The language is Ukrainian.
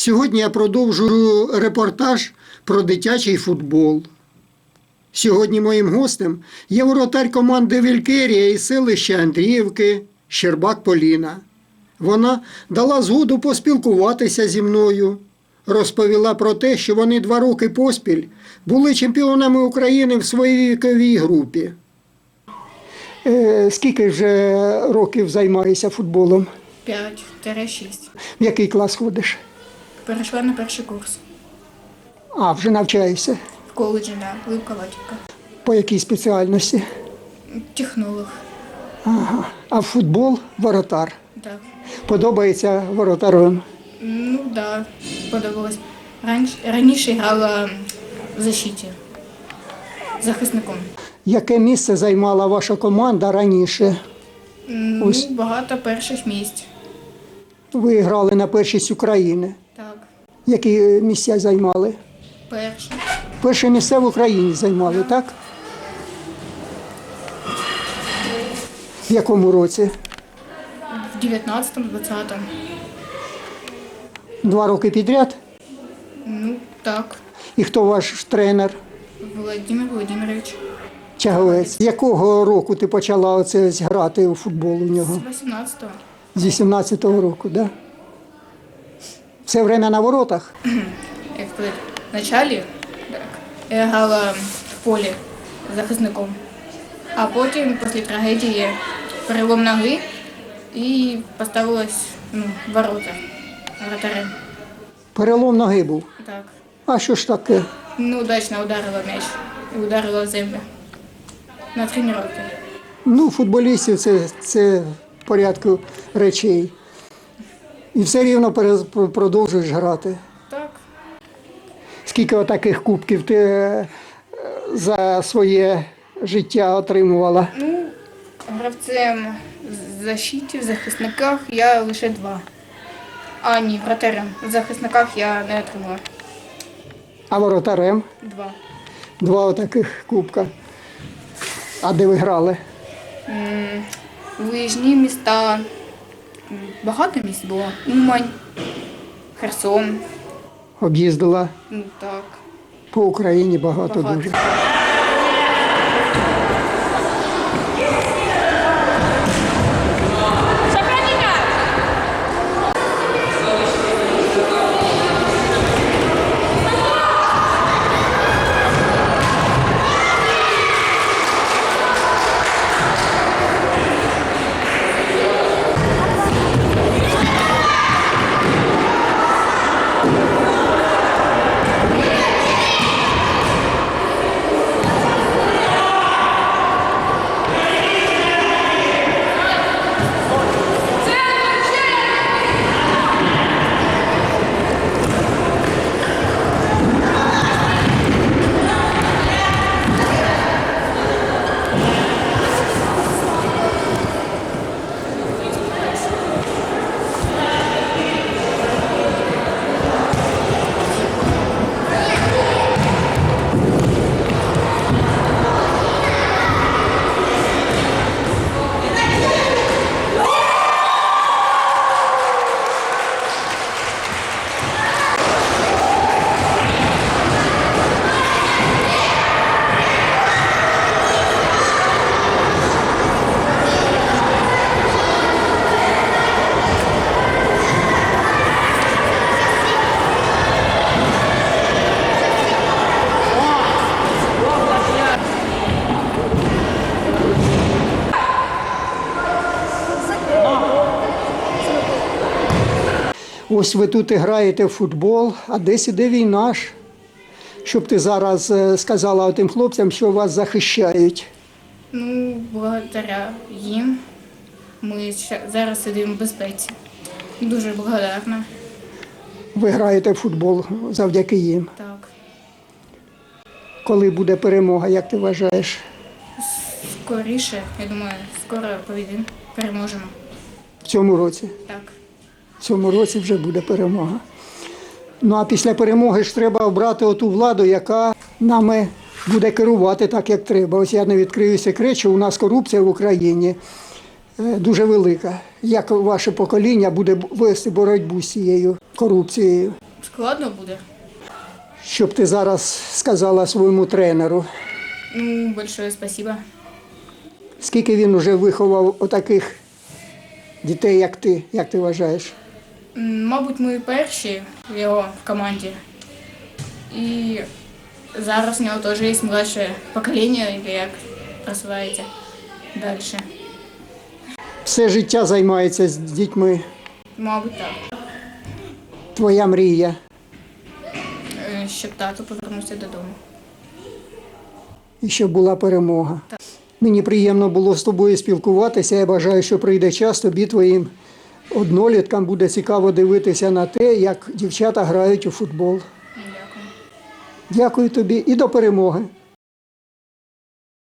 Сьогодні я продовжую репортаж про дитячий футбол. Сьогодні моїм гостем є воротар команди Вількерія із селища Андріївки Щербак Поліна. Вона дала згоду поспілкуватися зі мною, розповіла про те, що вони два роки поспіль були чемпіонами України в своїй віковій групі. Е, скільки вже років займаєшся футболом? 5-6. В який клас ходиш? Перейшла на перший курс. А, вже навчаєшся. В коледжі, да, Липка Латівка. По якій спеціальності? Технолог. Ага. А в футбол воротар. Так. Подобається воротарем. Ну да, подобалось. Раніше, раніше грала в защиті. Захисником. Яке місце займала ваша команда раніше? Ну, Ось. багато перших місць. Ви грали на першість України. Так. Які е, місця займали? Перше. Перше місце в Україні займали, так? В якому році? В 19-му, 20-му. Два роки підряд? Ну, так. І хто ваш тренер? Володимир Володимирович. Чаговець. Якого року ти почала оце грати у футбол у нього? З 18-го. З 18-го року, так? Да? Все время на воротах? Як сказати, в началі так, я грала в полі захисником. А потім, після трагедії, перелом ноги і поставилась ну, в ворота вратарем. Перелом ноги був. Так. А що ж таке? Неудачно ударила м'яч і ударила в землю. На тренування. Ну, футболістів це, це порядку речей. І все рівно продовжуєш грати. Так. Скільки таких кубків ти е, за своє життя отримувала? Ну, гравцем в защиті, в захисниках я лише два. А ні, вратарем. В захисниках я не отримала. А воротарем? Два. Два отаких кубка. А де ви грали? Виїжні міста. Багато місць було. Умань, Херсон. Об'їздила Ну так. по Україні багато, Багато. дуже. Ось ви тут граєте в футбол, а десь іде війна ж. Щоб ти зараз е, сказала тим хлопцям, що вас захищають. Ну, благодаря їм ми зараз сидимо в безпеці. Дуже благодарна. Ви граєте в футбол завдяки їм. Так. Коли буде перемога, як ти вважаєш? Скоріше, я думаю, скоро повідемо. Переможемо. В цьому році? Так. В цьому році вже буде перемога. Ну а після перемоги ж треба обрати оту владу, яка нами буде керувати так, як треба. Ось я не відкрию секрет, що у нас корупція в Україні. е, дуже велика. Як ваше покоління буде вести боротьбу з цією корупцією? Складно буде. Що б ти зараз сказала своєму тренеру? Ну, большое спасибо. Скільки він вже виховав отаких дітей, як ти, як ти вважаєш? Мабуть, ми перші в його в команді. І зараз у нього теж є младше покоління, яке як розвивається далі. Все життя займається з дітьми. Мабуть, так. Твоя мрія. Е, Щоб тато повернувся додому. і щоб була перемога. Мені приємно було з тобою спілкуватися. Я бажаю, що прийде час, тобі твоїм одноліткам буде цікаво дивитися на те, як дівчата грають у футбол. Дякую. Дякую тобі і до перемоги.